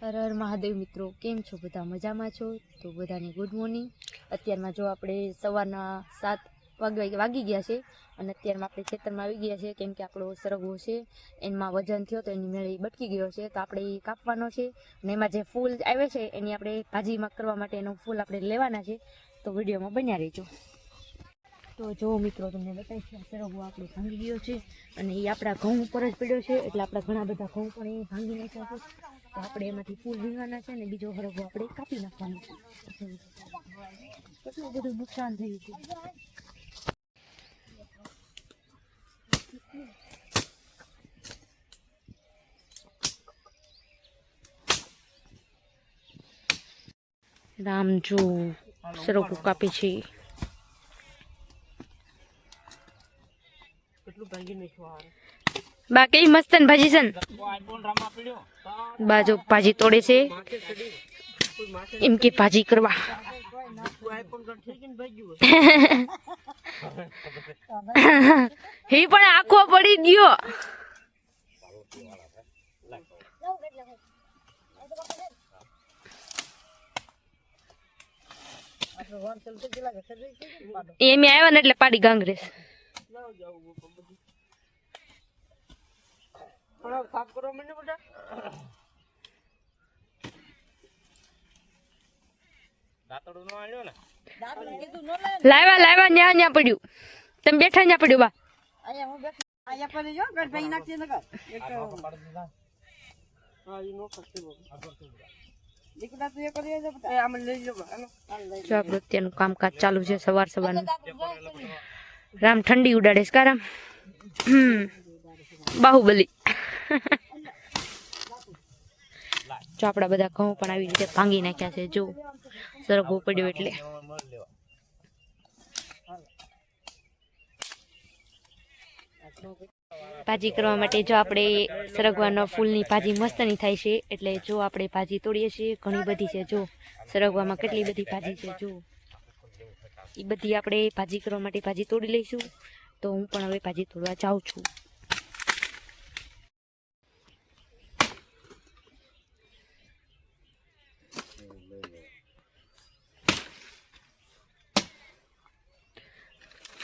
હર હર મહાદેવ મિત્રો, કેમ છો બધા? મજામાં છો? તો બધાને ગુડ મોર્નિંગ અત્યારમાં જો આપણે સવારના સાત વાગવા વાગી ગયા છે અને અત્યારમાં આપણે ખેતરમાં આવી ગયા છે, કેમ કે આપણો સરગવો છે એમાં વજન થયો તો એની મેળે બટકી ગયો છે, તો આપણે એ કાપવાનો છે અને એમાં જે ફૂલ આવે છે એની આપણે ભાજીમાં કરવા માટે એનો ફૂલ આપણે લેવાના છે. તો વિડીયોમાં બન્યા રહેજો. તો જો મિત્રો, તમને બતાવી છે સરગવો આપણો ભાંગી ગયો છે અને એ આપણા ઘઉં ઉપર જ પડ્યો છે, એટલે આપણા ઘણા બધા ઘઉં પણ એ ભાંગી નાખ્યા છે. તો આપણે એમાંથી ફૂલ વીણવાના છે ને બીજો હરગવો આપણે કાપી નાખવાનો છે. કેટલું બધું નુકસાન થયું છે. રામ જો સરગવો કાપે છે. બા કેવી મસ્ત ને ભાજી છે બા જો ભાજી તોડે છે. એમ કે ભાજી કરવા. હે પણ આખો પડી ગયો. એમ આવ્યા ને એટલે પાડી ગાંગરેસ લાવ્યા લાવ્યા ન્યા ન્યા પડ્યું. તમે બેઠા ન્યા પડ્યું બા. જો કામકાજ ચાલુ છે સવાર સવારનું. રામ ઠંડી ઉડાડે છે બાહુબલી. જો આપણા બધા ઘઉં પણ આવી રીતે ભાંગી નાખ્યા છે, જો. સરગવો પડ્યો એટલે. ભાજી કરવા માટે જો આપણે સરગવાનો ફૂલની ભાજી મસ્તની થાય છે, એટલે જો આપણે ભાજી તોડીએ છીએ, ઘણી બધી છે, જો. સરગવામાં કેટલી બધી ભાજી છે, જો. એ બધી આપણે ભાજી કરવા માટે ભાજી તોડી લઈશું. તો હું પણ હવે ભાજી તોડવા જાઉં છું.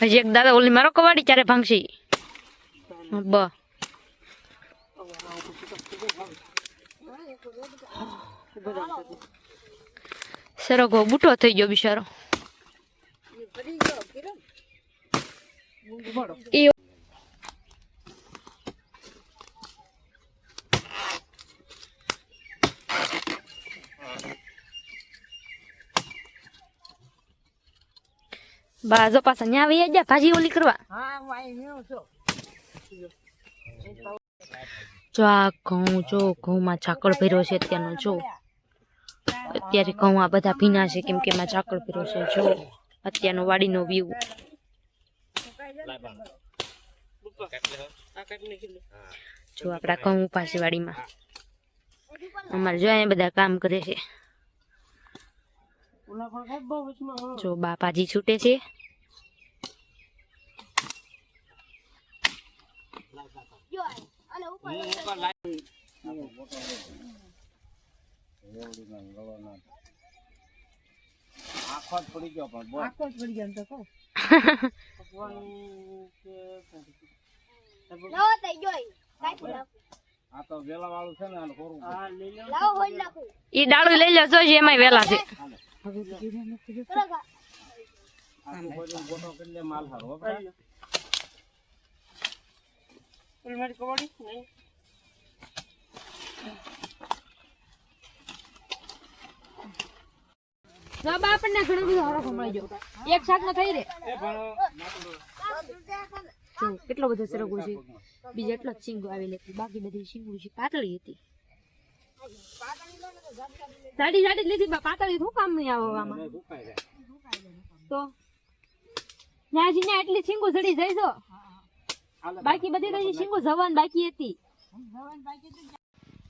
હજી એક દાદા ઓલી મારો કવાડી ચારે ભાંગશી? બ. સરગવો બુટો થઈ ગયો બિચારો. એ બાજો પાછા ન્યા આવી જા ભાજી ઓલી કરવા. જો આ ઘઉં જો ઘઉંમાં ઝાકળ ભર્યો છે અત્યારનો જો. અત્યારે ઘઉં આ બધા ભીના છે કેમ કે એમાં ઝાકળ ભર્યો છે જો. અત્યારનો વાડીનો વ્યૂ જો આપણા ઘઉં પાસે વાડીમાં. અમારે જો અહીંયા બધા કામ કરે છે. જો બાપાજી છૂટે છે. આખો જ પડી ગયો પણ બોલ. આ તો વેલા વાળું છે ને આને કોરું પડે. એ ડાળું લઈ લો જોઈશે એમાં વેલા છે. ગોટો કરી લે માલ હારો. બા આપણને ઘણું બધું હરખ મળી ગયો એક શાક નો થઈ રે. એ ભણો, જો કેટલો બધો સરગો છે. બીજો એટલો જ શીંગો આવેલી હતી બાકી બધી શીંગું છે પાતળી હતી. સાડી સાડી લીધી પાતળી શું કામ નહીં આવો આમાં? એ સુકાઈ જાય. તો? ન્યાજી ને એટલી શીંગો ચડી જાય છો. બાકી બધી તો શીંગો જવાન બાકી હતી.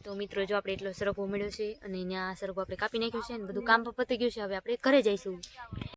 તો મિત્રો જો આપણે એટલો સરગો મળ્યો છે અને ત્યાં સરગો આપણે કાપી નાખ્યો છે અને બધું કામ પતી ગયું છે. હવે આપણે ઘરે જઈશું.